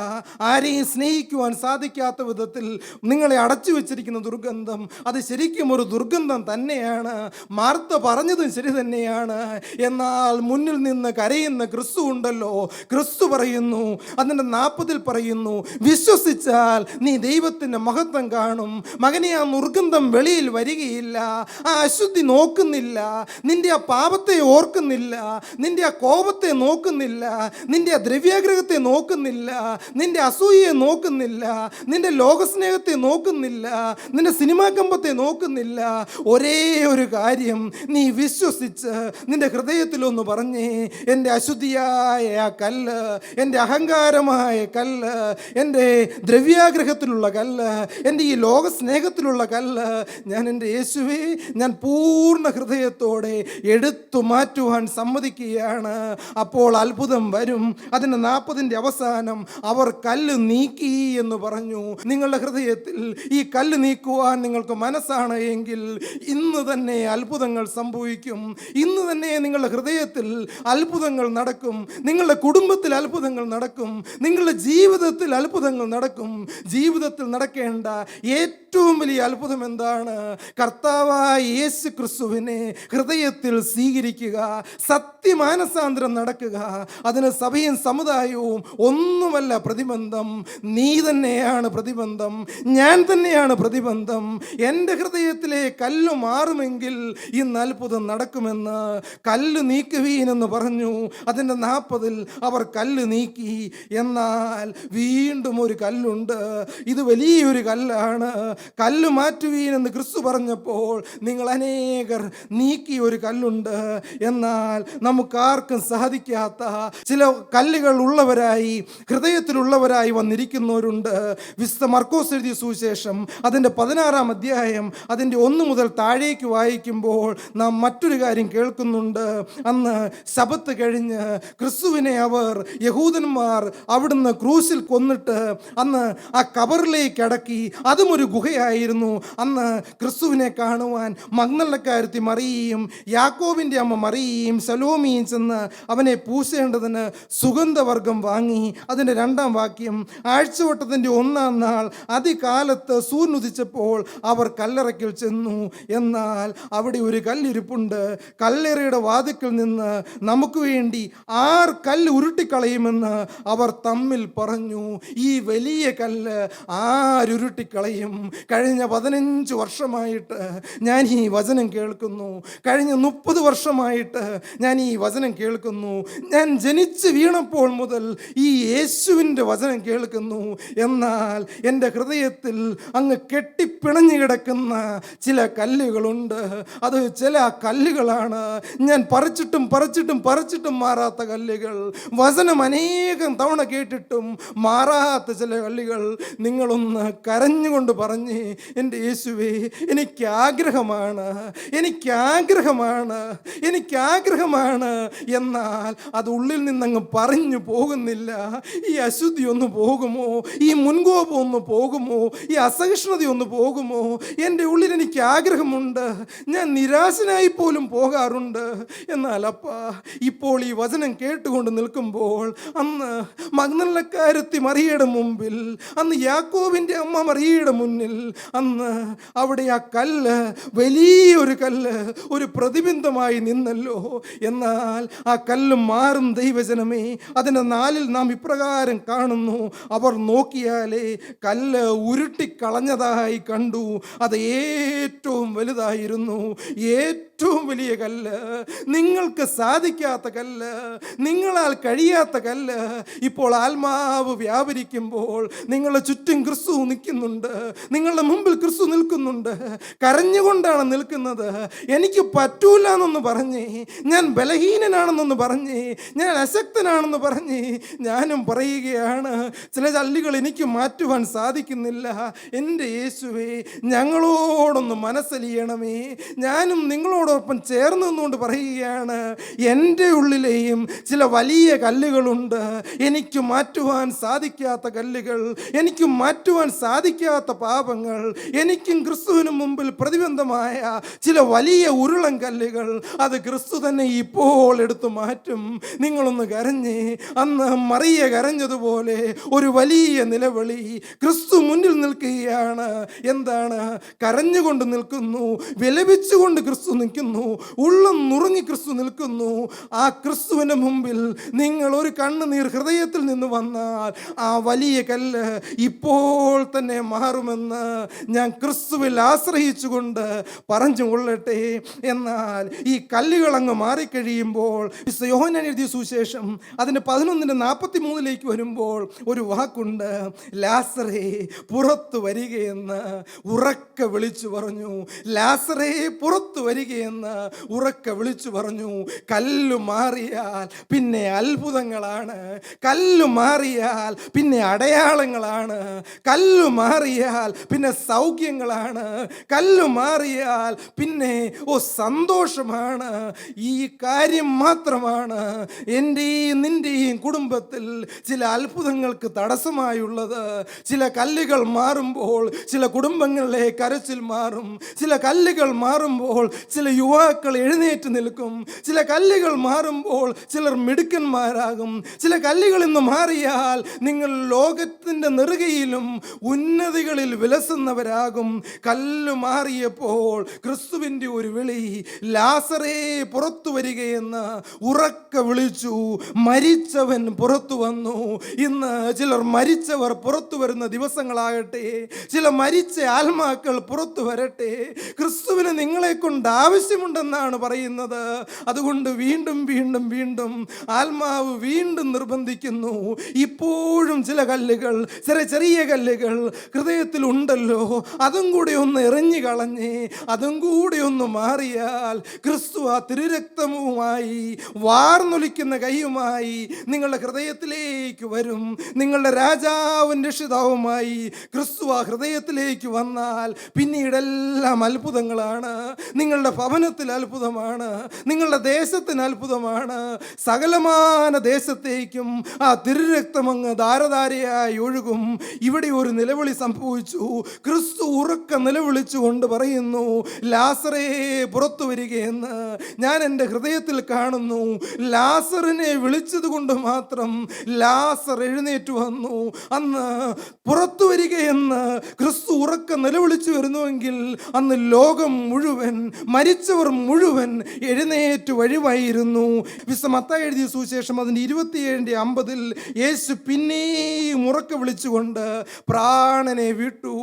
ആരെയും സ്നേഹിക്കുവാൻ സാധിക്കാത്ത വിധത്തിൽ നിങ്ങളെ അടച്ചു വെച്ചിരിക്കുന്ന ദുർഗന്ധം അത് ശരിക്കും ഒരു ദുർഗന്ധം തന്നെയാണ്. മാർത്ത പറഞ്ഞതും ശരി തന്നെയാണ്. എന്നാൽ മുന്നിൽ നിന്ന് കരയുന്ന ക്രിസ്തു ഉണ്ടല്ലോ. ക്രിസ്തു പറയുന്നു അതിന്റെ നാൽപ്പതിൽ പറയുന്നു വിശ്വസിച്ചാൽ നീ ദൈവത്തിന്റെ മഹത്വം കാണും. മകനെ ആ ദുർഗന്ധം വെളിയിൽ വരികയില്ല. ആ അശുദ്ധി നോക്കുന്നില്ല. നിന്റെ ആ പാപത്തെ ഓർക്കുന്നില്ല. നിന്റെ ആ കോപത്തെ നോക്കുന്നില്ല. നിന്റെ ആ ദ്രവ്യാഗ്രഹത്തെ നോക്കുന്നില്ല. നിന്റെ അസൂയയെ നോക്കുന്നില്ല. നിന്റെ ലോകസ്നേഹത്തെ നോക്കുന്നില്ല. നിന്റെ സിനിമാ കമ്പത്തെ നോക്കുന്നില്ല ഒരേ ഒരു കാര്യം നീ വിശ്വസിച്ച് നിന്റെ ഹൃദയത്തിലൊന്ന് പറഞ്ഞേ. എന്റെ അശുദ്ധിയായ ആ കല്ല് എന്റെ അഹങ്കാരമായ കല്ല് എന്റെ ദ്രവ്യാഗ്രഹത്തിലുള്ള കല്ല് എന്റെ ഈ ലോക സ്നേഹത്തിലുള്ള കല്ല് ഞാൻ എന്റെ യേശുവെ ഞാൻ പൂർണ ഹൃദയത്തോടെ എടുത്തു മാറ്റുവാൻ സമ്മതിക്കുകയാണ്. അപ്പോൾ അത്ഭുതം വരും. അതിന്റെ നാൽപ്പതിന്റെ അവസാനം അവർ കല്ല് നീക്കി എന്ന് പറഞ്ഞു. നിങ്ങളുടെ ഹൃദയത്തിൽ ഈ കല്ല് നീക്കുവാൻ നിങ്ങൾക്ക് മനസ്സാണ് എങ്കിൽ ഇന്ന് തന്നെ അത്ഭുതങ്ങൾ സംഭവിക്കും. ഇന്ന് തന്നെ നിങ്ങളുടെ ഹൃദയത്തിൽ അത്ഭുതങ്ങൾ നടക്കും. നിങ്ങളുടെ കുടുംബത്തിൽ അത്ഭുതങ്ങൾ നടക്കും. നിങ്ങളുടെ ജീവിതത്തിൽ അത്ഭുതങ്ങൾ നടക്കും. ജീവിതത്തിൽ നടക്കേണ്ട ഏറ്റവും വലിയ അത്ഭുതം എന്താണ്? കർത്താവായ യേശു ക്രിസ്തുവിനെ ഹൃദയത്തിൽ സ്വീകരിക്കുക സത്യമാനസാന്തരം നടക്കുക. അതിന് സഭയും സമുദായവും ഒന്നുമല്ല പ്രതിബന്ധം. നീ തന്നെയാണ് പ്രതിബന്ധം. ഞാൻ തന്നെയാണ് പ്രതിബന്ധം. എന്റെ ഹൃദയത്തിലെ കല്ല് മാറുമെങ്കിൽ ഇന്ന് അത്ഭുതം നടക്കുമെന്ന് കല്ല് നീക്കുവീനെന്ന് പറഞ്ഞു. അതിന്റെ നാൽപ്പതിൽ അവർ കല്ല് നീക്കി. എന്നാൽ വീണ്ടും ഒരു കല്ലുണ്ട്. ഇത് വലിയൊരു കല്ലാണ്. കല്ല് മാറ്റുവീനെന്ന് ക്രിസ്തു പറഞ്ഞപ്പോൾ നിങ്ങൾ അനേകർ നീക്കിയ ഒരു കല്ലുണ്ട്. എന്നാൽ നമുക്കാർക്കും സാധിക്കാത്ത ചില കല്ലുകൾ ഉള്ളവരായി ഹൃദയത്തിലുള്ളവരായി വന്നിരിക്കുന്നവരുണ്ട്. വിശുദ്ധ മർക്കോസ് എഴുതിയ സുവിശേഷം അതിന്റെ പതിനാറാം അധ്യായം അതിന്റെ ഒന്ന് മുതൽ താഴേക്ക് വായിക്കുമ്പോൾ നാം മറ്റൊരു കാര്യം കേൾക്കുന്നുണ്ട്. അന്ന് ശബത്ത് കഴിഞ്ഞ് ക്രിസ്തുവിനെ അവർ യഹൂദന്മാർ അവിടുന്ന് ക്രൂസിൽ കൊന്നിട്ട് അന്ന് ആ കബറിലേക്ക് അടക്കി. അതും ഒരു ഗുഹയായിരുന്നു. അന്ന് ക്രിസ്തുവിനെ കാണുവാൻ മഗ്നല്ലക്കാരത്തി മറിയുകയും യാക്കോവിന്റെ അമ്മ മറിയുകയും സലോമിയും ചെന്ന് അവനെ പൂശേണ്ടതിന് സുഗന്ധവർഗം വാങ്ങി. അതിന്റെ രണ്ടാം വാക്യം ആഴ്ചവട്ടത്തിന്റെ ഒന്നാം നാൾ അതികാലത്ത് സൂര്യനുദിച്ചപ്പോൾ അവർ അവർ കല്ലറയ്ക്കൽ ചെന്നു. എന്നാൽ അവിടെ ഒരു കല്ലിരിപ്പുണ്ട്. കല്ലറയുടെ വാതിക്കൽ നിന്ന് നമുക്ക് വേണ്ടി ആർ കല്ല് ഉരുട്ടിക്കളയുമെന്ന് അവർ തമ്മിൽ പറഞ്ഞു. ഈ വലിയ കല്ല് ആരുരുട്ടിക്കളയും? കഴിഞ്ഞ പതിനഞ്ച് വർഷമായിട്ട് ഞാൻ ഈ വചനം കേൾക്കുന്നു. കഴിഞ്ഞ മുപ്പത് വർഷമായിട്ട് ഞാൻ ഈ വചനം കേൾക്കുന്നു. ഞാൻ ജനിച്ച് വീണപ്പോൾ മുതൽ ഈ യേശുവിന്റെ വചനം കേൾക്കുന്നു. എന്നാൽ എന്റെ ഹൃദയത്തിൽ അങ്ങ് കെട്ടിപ്പിണഞ്ഞു കിടക്കുന്ന ചില കല്ലുകളുണ്ട്. അത് ചില കല്ലുകളാണ്. ഞാൻ പറിച്ചിട്ടും പറിച്ചിട്ടും പറിച്ചിട്ടും മാറാത്ത കല്ലുകൾ. വചനം അനേകം തവണ കേട്ടിട്ടും മാറാത്ത ചില കല്ലുകൾ. നിങ്ങളൊന്ന് കരഞ്ഞുകൊണ്ട് പറഞ്ഞ് എന്റെ യേശുവേ എനിക്ക് ആഗ്രഹമാണ്. എനിക്ക് ആഗ്രഹമാണ്. എനിക്ക് ആഗ്രഹമാണ്. എന്നാൽ അത് ഉള്ളിൽ നിന്നങ്ങ് പറഞ്ഞു പോകുന്നില്ല. ഈ അശുദ്ധി ഒന്ന് പോകുമോ? ഈ മുൻകോപം ഒന്ന് പോകുമോ? ഈ അസഹിഷ്ണുത ഒന്ന് പോകുമോ? എന്റെ ഉള്ളിൽ എനിക്ക് ആഗ്രഹമുണ്ട്. ഞാൻ നിരാശനായി പോലും പോകാറുണ്ട്. എന്നാൽ അപ്പ ഇപ്പോൾ ഈ വചനം കേട്ടുകൊണ്ട് നിൽക്കുമ്പോൾ അന്ന് മഗ്നല്ലക്കാരത്തി മറിയയുടെ മുമ്പിൽ അന്ന് യാക്കോവിന്റെ അമ്മ മറിയയുടെ മുന്നിൽ അന്ന് അവിടെ ആ കല്ല് വലിയൊരു കല്ല് ഒരു പ്രതിബിംബമായി നിന്നല്ലോ. എന്നാൽ ആ കല്ല് മാറും ദൈവജനമേ. അതിന്റെ നാലിൽ നാം ഇപ്രകാരം കാണുന്നു. അവർ നോക്കിയാലേ കല്ല് ഉരുട്ടിക്കളഞ്ഞതായി കണ്ടു. അത് ഏറ്റവും വലുതായിരുന്നു. ഏറ്റവും വലിയ കല്ല്. നിങ്ങൾക്ക് സാധിക്കാത്ത കല്ല്. നിങ്ങളാൽ കഴിയാത്ത കല്ല്. ഇപ്പോൾ ആത്മാവ് വ്യാപരിക്കുമ്പോൾ നിങ്ങളുടെ ചുറ്റും ക്രിസ്തു നിൽക്കുന്നുണ്ട്. നിങ്ങളുടെ മുമ്പിൽ ക്രിസ്തു നിൽക്കുന്നുണ്ട്. കരഞ്ഞുകൊണ്ടാണ് നിൽക്കുന്നത്. എനിക്ക് പറ്റൂല എന്നൊന്ന് പറഞ്ഞ്. ഞാൻ ബലഹീനനാണെന്നൊന്ന് പറഞ്ഞ്. ഞാൻ അശക്തനാണെന്ന് പറഞ്ഞ്. ഞാനും പറയുകയാണ് ചില ചല്ലികൾ എനിക്ക് മാറ്റുവാൻ സാധിക്കുന്നില്ല. എന്റെ യേശുവേ ഞങ്ങളോടൊന്ന് മനസ്സലിയണമേ. ഞാനും നിങ്ങളോടൊപ്പം ചേർന്ന് നിന്നുകൊണ്ട് പറയുകയാണ് എന്റെ ഉള്ളിലെയും ചില വലിയ കല്ലുകളുണ്ട്. എനിക്ക് മാറ്റുവാൻ സാധിക്കാത്ത കല്ലുകൾ എനിക്ക് മാറ്റുവാൻ സാധിക്കാത്ത പാപങ്ങൾ എനിക്കും ക്രിസ്തുവിനും മുമ്പിൽ പ്രതിബന്ധമായ ചില വലിയ ഉരുളൻ കല്ലുകൾ അത് ക്രിസ്തു തന്നെ ഇപ്പോൾ എടുത്തു മാറ്റും. നിങ്ങളൊന്ന് കരഞ്ഞ് അന്ന് മറിയ കരഞ്ഞതുപോലെ ഒരു വലിയ നിലവിളി ക്രിസ്തു മുന്നിൽ നിൽക്കുകയാണ്. എന്താണ്? കരഞ്ഞുകൊണ്ട് നിൽക്കുന്നു വിലപിച്ചുകൊണ്ട് ക്രിസ്തു നിൽക്കുന്നു ഉള്ളം നുറുങ്ങി ക്രിസ്തു നിൽക്കുന്നു. ആ ക്രിസ്തുവിന്റെ മുമ്പിൽ നിങ്ങൾ ഒരു കണ്ണുനീർ ഹൃദയത്തിൽ നിന്ന് വന്നാൽ ആ വലിയ കല്ല് ഇപ്പോൾ തന്നെ മാറുമെന്ന് ഞാൻ ക്രിസ്തുവിൽ ആശ്രയിച്ചുകൊണ്ട് പറഞ്ഞു കൊള്ളട്ടെ എന്നാൽ ഈ കല്ലുകൾ അങ്ങ് മാറിക്കഴിയുമ്പോൾ യോഹന്നാൻ എഴുതിയ സുശേഷം അതിന്റെ പതിനൊന്നിന്റെ നാൽപ്പത്തി മൂന്നിലേക്ക് വരുമ്പോൾ ഒരു വാക്കുണ്ട് ലാസറേ പുറത്തു വരികയെന്ന് ഉറക്കെ വിളിച്ചു പറഞ്ഞു. ലാസറേ പുറത്തു വരികയെന്ന് ഉറക്കെ വിളിച്ചു പറഞ്ഞു കല്ല് മാറിയാൽ പിന്നെ അത്ഭുതങ്ങളാണ്. കല്ല് മാറിയാൽ പിന്നെ അടയാളങ്ങളാണ്. കല്ല് മാറിയാൽ പിന്നെ സൗഖ്യങ്ങളാണ്. കല്ല് മാറിയാൽ പിന്നെ ഓ സന്തോഷമാണ്. ഈ കാര്യം മാത്രമാണ് എന്റെയും നിന്റെയും കുടുംബത്തിൽ ചില അത്ഭുതങ്ങൾക്ക് തടസ്സമായുള്ളത്. ചില കല്ലുകൾ മാറുമ്പോൾ ചില കുടുംബങ്ങളിലെ കരച്ചിൽ മാറും. ചില കല്ലുകൾ മാറുമ്പോൾ ചില യുവാക്കൾ എഴുന്നേറ്റ് നിൽക്കും. ചില കല്ലുകൾ മാറുമ്പോൾ ചിലർ മിടുക്കന്മാരാകും. ചില കല്ലുകൾ ഇന്ന് മാറിയാൽ നിങ്ങൾ ലോകത്തിന്റെ നെറുകയിലും ഉന്നതികളിൽ വിലസുന്നവരാകും. കല്ല് മാറിയപ്പോൾ ക്രിസ്തുവിന്റെ ഒരു വിളി ലാസറേ പുറത്തു വരികയെന്ന് ഉറക്ക വിളിച്ചു. മരിച്ചവൻ പുറത്തു വന്നു. ഇന്ന് ചിലർ മരിച്ചവർ പുറത്തു വരുന്ന ദിവസങ്ങളാകട്ടെ. ചില മരിച്ച ആത്മാക്കൾ പുറത്തു വരട്ടെ. ക്രിസ്തുവിന് നിങ്ങളെ കൊണ്ട് ആവശ്യമുണ്ടെന്നാണ് പറയുന്നത്. അതുകൊണ്ട് വീണ്ടും വീണ്ടും വീണ്ടും ആത്മാവ് വീണ്ടും നിർബന്ധിക്കുന്നു. ഇപ്പോഴും ചില കല്ലുകൾ ചില ചെറിയ കല്ലുകൾ ഹൃദയത്തിൽ ഉണ്ടല്ലോ. അതും കൂടി ഒന്ന് എറിഞ്ഞു കളഞ്ഞ് അതും കൂടി ഒന്ന് മാറിയാൽ ക്രിസ്തു ആ തിരുരക്തവുമായി വാർന്നൊലിക്കുന്ന കൈയുമായി നിങ്ങളുടെ ഹൃദയത്തിലേക്ക് വരും. നിങ്ങളുടെ രാജാവും രക്ഷിതാവുമായി ക്രിസ്തു ആ ഹൃദയത്തിലേക്ക് വന്നാൽ പിന്നീടെല്ലാം അത്ഭുതങ്ങളാണ്. നിങ്ങളുടെ ഭവനത്തിൽ അത്ഭുതമാണ് നിങ്ങളുടെ ദേശത്തിന് അത്ഭുതമാണ്. സകലമാന ദേശത്തേക്കും ആ തിരുരക്തമങ്ങ് ധാരധാരയായി ഒഴുകും. ഇവിടെ ഒരു നിലവിളി സംഭവിച്ചു. ക്രിസ്തു ഉറക്ക നിലവിളിച്ചുകൊണ്ട് പറയുന്നു ലാസറേ പുറത്തു വരികയെന്ന്. ഞാൻ എന്റെ ഹൃദയത്തിൽ കാണുന്നു ലാസറിനെ വിളിച്ചത് കൊണ്ട് മാത്രം ലാസർ എഴുന്നേറ്റ് വന്നു. അന്ന് പുറത്തു വരികയെന്ന് ക്രിസ്തു ഉറക്ക നിലവിളിച്ചു വരുന്നുവെങ്കിൽ അന്ന് ലോകം മുഴുവൻ മരിച്ച മരിച്ചവർ മുഴുവൻ എഴുന്നേറ്റ് വഴിവായിരുന്നു. വിശ്വമത്ത എഴുതിയ സുവിശേഷം അതിന്റെ ഇരുപത്തിയേഴിന്റെ അമ്പതിൽ യേശു പിന്നെയും ഉറക്കെ വിളിച്ചുകൊണ്ട് പ്രാണനെ വിട്ടു.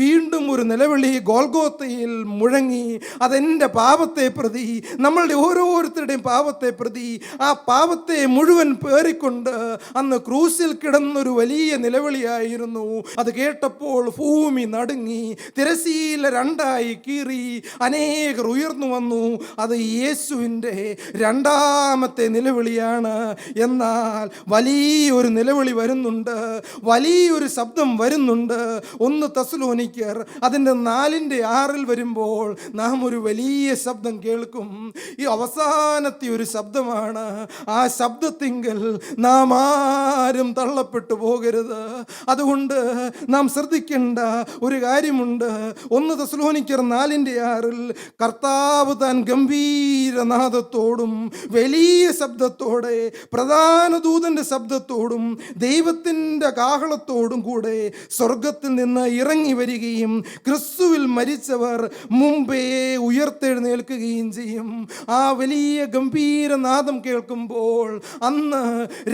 വീണ്ടും ഒരു നിലവിളി ഗോൽഗോത്തയിൽ മുഴങ്ങി. അതെന്റെ പാപത്തെ പ്രതി നമ്മളുടെ ഓരോരുത്തരുടെയും പാപത്തെ പ്രതി ആ പാപത്തെ മുഴുവൻ പേറിക്കൊണ്ട് അന്ന് ക്രൂസിൽ കിടന്നൊരു വലിയ നിലവിളിയായിരുന്നു. അത് കേട്ടപ്പോൾ ഭൂമി നടുങ്ങി തിരശീല രണ്ടായി കീറി. അനേകർ ഉയർന്നു വന്നു. അത് യേശുവിന്റെ രണ്ടാമത്തെ നിലവിളിയാണ്. എന്നാൽ വലിയൊരു നിലവിളി വരുന്നുണ്ട്. വലിയൊരു ശബ്ദം വരുന്നുണ്ട്. ഒന്ന് തസ്ലോനിക്കർ അതിന്റെ നാലിന്റെ ആറിൽ വരുമ്പോൾ നാം ഒരു വലിയ ശബ്ദം കേൾക്കും. ഈ അവസാനത്തെ ഒരു ശബ്ദമാണ്. ആ ശബ്ദത്തിങ്കിൽ നാം ആരും തള്ളപ്പെട്ടു പോകരുത്. അതുകൊണ്ട് നാം ശ്രദ്ധിക്കേണ്ട ഒരു കാര്യമുണ്ട്. ഒന്ന് തസ്ലോനിക്കർ നാലിന്റെ ആറിൽ കർത്താവ് താൻ ഗംഭീരനാഥത്തോടും വലിയ ശബ്ദത്തോടെ പ്രധാന ദൂതന്റെ ശബ്ദത്തോടും ദൈവത്തിന്റെ കാഹളത്തോടും കൂടെ സ്വർഗത്തിൽ നിന്ന് ഇറങ്ങി വരികയും ക്രിസ്തുവിൽ മരിച്ചവർ മുമ്പേ ഉയർത്തെഴുന്നേൽക്കുകയും ചെയ്യും. ആ വലിയ ഗംഭീരനാദം കേൾക്കുമ്പോൾ അന്ന്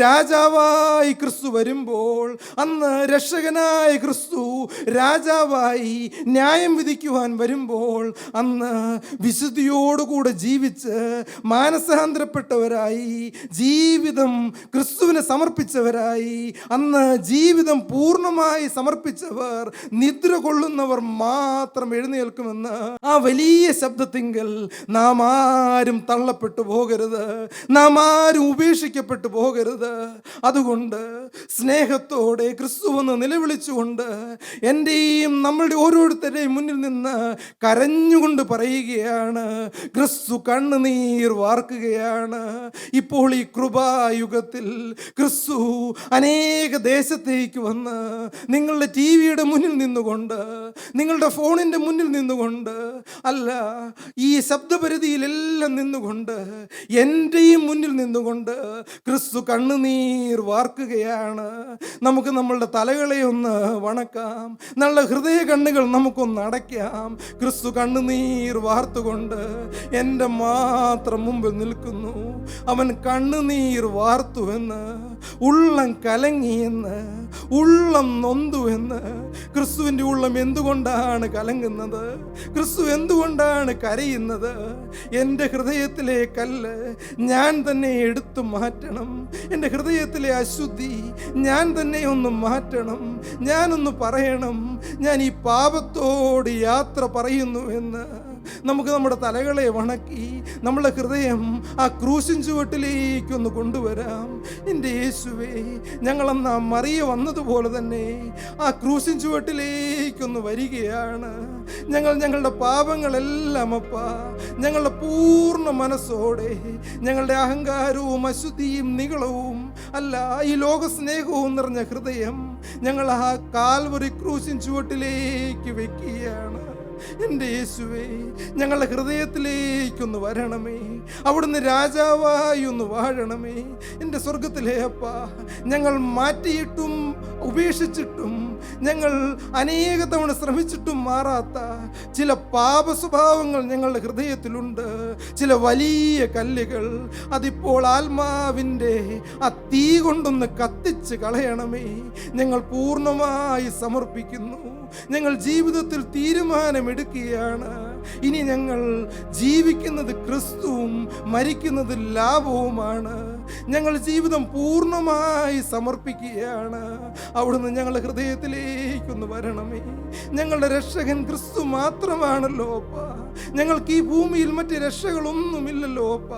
രാജാവായി ക്രിസ്തു വരുമ്പോൾ അന്ന് രക്ഷകനായ ക്രിസ്തു രാജാവായി ന്യായം വിധിക്കുവാൻ വരുമ്പോൾ അന്ന് വിശുദ്ധിയോടുകൂടെ ജീവിച്ച് മാനസാന്തരപ്പെട്ടവരായി ജീവിതം ക്രിസ്തുവിനെ സമർപ്പിച്ചവരായി അന്ന് ജീവിതം പൂർണമായി സമർപ്പിച്ചവർ നിദ്ര കൊള്ളുന്നവർ മാത്രം എഴുന്നേൽക്കുമെന്ന് ആ വലിയ ശബ്ദത്തിങ്കൽ നാം ആരും തള്ളപ്പെട്ടു പോകരുത്. നാം ആരും ഉപേക്ഷിക്കപ്പെട്ടു പോകരുത്. അതുകൊണ്ട് സ്നേഹത്തോടെ ക്രിസ്തുവെന്ന് നിലവിളിച്ചുകൊണ്ട് എന്റെയും നമ്മളുടെ ഓരോരുത്തരുടെയും മുന്നിൽ നിന്ന് കരഞ്ഞുകൊണ്ട് പറയുകയാണ് ക്രിസ്തു കണ്ണുനീർ വാർക്കുകയാണ്. ഇപ്പോൾ ഈ കൃപായുഗത്തിൽ ക്രിസ്തു അനേക ദേശത്തേക്ക് വന്ന് നിങ്ങളുടെ ടി വിയുടെ മുന്നിൽ നിന്നുകൊണ്ട് നിങ്ങളുടെ ഫോണിന്റെ മുന്നിൽ നിന്നുകൊണ്ട് അല്ല ഈ ശബ്ദപരിധിയിലെല്ലാം നിന്നുകൊണ്ട് എന്റെയും മുന്നിൽ നിന്നുകൊണ്ട് ക്രിസ്തു കണ്ണുനീർ വാർക്കുകയാണ്. നമുക്ക് നമ്മളുടെ തലകളെ ഒന്ന് വണക്കാം. നല്ല ഹൃദയ കണ്ണുകൾ നമുക്കൊന്ന് അടയ്ക്കാം. ക്രിസ്തു കണ്ണുനീർ വാർത്തുകൊണ്ട് എന്റെ മാത്രം മുമ്പിൽ നിൽക്കുന്നു. അവൻ കണ്ണുനീർ വാർത്തുവെന്ന് ഉള്ളം കലങ്ങിയെന്ന് ഉള്ളം നൊന്തുവെന്ന്. ക്രിസ്തുവിന്റെ ഉള്ളം എന്തുകൊണ്ടാണ് കലങ്ങുന്നത്? ക്രിസ്തു എന്തുകൊണ്ടാണ് കരയുന്നത്? എന്റെ ഹൃദയത്തിലെ കല്ല് ഞാൻ തന്നെ എടുത്തു മാറ്റണം. എന്റെ ഹൃദയത്തിലെ അശുദ്ധി ഞാൻ തന്നെ ഒന്ന് മാറ്റണം. ഞാനൊന്ന് പറയണം ഞാൻ ഈ പാപത്തോട് യാത്ര പറയുന്നു എന്ന് നമുക്ക് നമ്മുടെ തലകളെ വണക്കി നമ്മുടെ ഹൃദയം ആ ക്രൂശിൻ ചുവട്ടിലേക്കൊന്ന് കൊണ്ടുവരാം. എന്റെ യേശുവേ ഞങ്ങളന്ന് മറിയ വന്നതുപോലെ തന്നെ ആ ക്രൂശിൻ ചുവട്ടിലേക്കൊന്ന് വരികയാണ്. ഞങ്ങൾ ഞങ്ങളുടെ പാപങ്ങളെല്ലാം അപ്പ ഞങ്ങളുടെ പൂർണ മനസ്സോടെ ഞങ്ങളുടെ അഹങ്കാരവും അശുദ്ധിയും നികളവും അല്ല ഈ ലോകസ്നേഹവും നിറഞ്ഞ ഹൃദയം ഞങ്ങൾ ആ കാൽവറി ക്രൂശിൻ ചുവട്ടിലേക്ക് വെക്കുകയാണ്. എന്റെ യേശുവേ ഞങ്ങളുടെ ഹൃദയത്തിലേക്കൊന്ന് വരണമേ. അവിടുന്ന് രാജാവായി ഒന്ന് വാഴണമേ. എന്റെ സ്വർഗത്തിലെ അപ്പ ഞങ്ങൾ മാറ്റിയിട്ടും ഉപേക്ഷിച്ചിട്ടും ഞങ്ങൾ അനേക തവണ ശ്രമിച്ചിട്ടും മാറാത്ത ചില പാപ സ്വഭാവങ്ങൾ ഞങ്ങളുടെ ഹൃദയത്തിലുണ്ട്. ചില വലിയ കല്ലുകൾ അതിപ്പോൾ ആത്മാവിന്റെ ആ തീ കൊണ്ടൊന്ന് കത്തിച്ച് കളയണമേ. ഞങ്ങൾ പൂർണമായി സമർപ്പിക്കുന്നു. ഞങ്ങൾ ജീവിതത്തിൽ തീരുമാനമെടുക്കുകയാണ്. ഇനി ഞങ്ങൾ ജീവിക്കുന്നത് ക്രിസ്തുവും മരിക്കുന്നത് ലാഭവുമാണ്. ഞങ്ങൾ ജീവിതം പൂർണമായി സമർപ്പിക്കുകയാണ്. അവിടുന്ന് ഞങ്ങളുടെ ഹൃദയത്തിലേക്കൊന്ന് വരണമേ. ഞങ്ങളുടെ രക്ഷകൻ ക്രിസ്തു മാത്രമാണല്ലോ അപ്പ. ഞങ്ങൾക്ക് ഈ ഭൂമിയിൽ മറ്റ് രക്ഷകളൊന്നുമില്ലല്ലോ അപ്പ.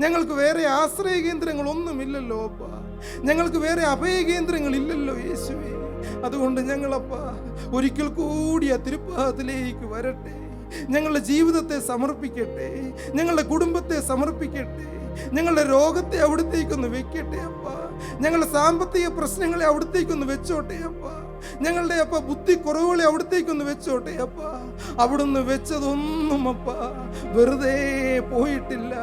ഞങ്ങൾക്ക് വേറെ ആശ്രയ കേന്ദ്രങ്ങളൊന്നുമില്ലല്ലോ അപ്പ. ഞങ്ങൾക്ക് വേറെ അഭയ കേന്ദ്രങ്ങളില്ലല്ലോ യേശുവേ. അതുകൊണ്ട് ഞങ്ങളപ്പ ഒരിക്കൽ കൂടി ആ തിരുപ്പാദത്തിലേക്ക് വരട്ടെ. ഞങ്ങളുടെ ജീവിതത്തെ സമർപ്പിക്കട്ടെ. ഞങ്ങളുടെ കുടുംബത്തെ സമർപ്പിക്കട്ടെ. ഞങ്ങളുടെ രോഗത്തെ അവിടത്തേക്കൊന്ന് വെക്കട്ടെ അപ്പ. ഞങ്ങളുടെ സാമ്പത്തിക പ്രശ്നങ്ങളെ അവിടത്തേക്കൊന്ന് വെച്ചോട്ടെ അപ്പ. ഞങ്ങളുടെ അപ്പ ബുദ്ധി കുറവുകളെ അവിടത്തേക്കൊന്ന് വെച്ചോട്ടെ അപ്പ. അവിടുന്ന് വെച്ചതൊന്നും അപ്പ വെറുതെ പോയിട്ടില്ല.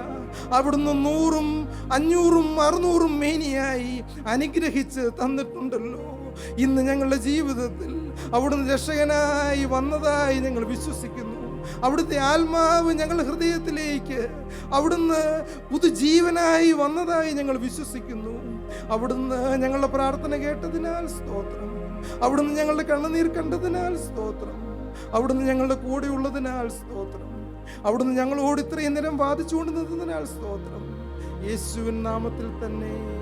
അവിടുന്ന് നൂറും അഞ്ഞൂറും അറുന്നൂറും മേനിയായി അനുഗ്രഹിച്ച് തന്നിട്ടുണ്ടല്ലോ. ഇന്ന് ഞങ്ങളുടെ ജീവിതത്തിൽ അവിടുന്ന് രക്ഷകനായി വന്നതായി ഞങ്ങൾ വിശ്വസിക്കുന്നു. അവിടുത്തെ ആത്മാവ് ഞങ്ങളുടെ ഹൃദയത്തിലേക്ക് അവിടുന്ന് പുതുജീവനായി വന്നതായി ഞങ്ങൾ വിശ്വസിക്കുന്നു. അവിടുന്ന് ഞങ്ങളുടെ പ്രാർത്ഥന കേട്ടതിനാൽ സ്തോത്രം. അവിടുന്ന് ഞങ്ങളുടെ കണ്ണുനീർ കണ്ടതിനാൽ സ്തോത്രം. അവിടുന്ന് ഞങ്ങളുടെ കൂടെ ഉള്ളതിനാൽ സ്തോത്രം. അവിടുന്ന് ഞങ്ങളോട് ഇത്രയും നേരം വാദിച്ചുകൊണ്ട് നിന്നതിനാൽ സ്തോത്രം. യേശുവിൻ നാമത്തിൽ തന്നെ